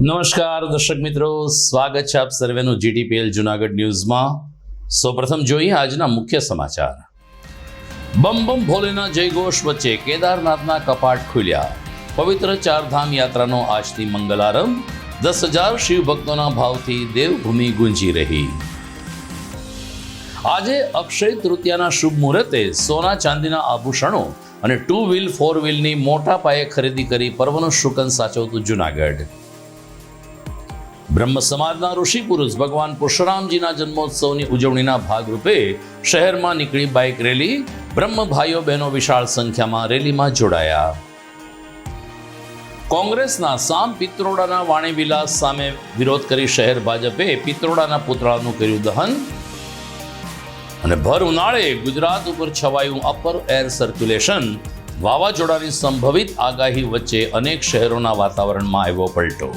નમસ્કાર, દર્શક મિત્રો. સ્વાગત છે આપ સર્વેનું જીટીપીએલ જુનાગઢ ન્યૂઝમાં. સૌપ્રથમ જોઈએ આજના મુખ્ય સમાચાર. બમ બમ ભોલેના જયઘોષ વચ્ચે કેદારનાથના કપાટ ખુલ્યા. પવિત્ર ચારધામ યાત્રાનો આજથી મંગલારંભ દસ હજાર શિવ ભક્તોના ભાવથી દેવભૂમિ ગુંજી રહી. આજે અક્ષય તૃતીયાના શુભ મુહૂર્તે સોના ચાંદીના આભૂષણો અને ટુ વ્હીલ, ફોર વ્હીલની મોટા પાયે ખરીદી કરી પર્વનું શુકન સાચવતું જુનાગઢ. બ્રહ્મ સમાજના ઋષિ પુરુષ ભગવાન પુરુષરામજીના જન્મોત્સવની ઉજવણીના ભાગરૂપે શહેરમાં નીકળી બાઇક રેલી બ્રહ્મ ભાઈઓ બહેનો વિશાળ સંખ્યામાં રેલીમાં જોડાયા. કોંગ્રેસના સામ પિત્રોડાના વાણીવિલાસ સામે વિરોધ કરી શહેર ભાજપે પિત્રોડાના પુતળાનું કર્યું દહન અને ભર ઉનાળે ગુજરાત ઉપર છવાયું અપર એર સર્ક્યુલેશન વાવાઝોડાની સંભવિત આગાહી વચ્ચે અનેક શહેરોના વાતાવરણમાં આવ્યો પલટો.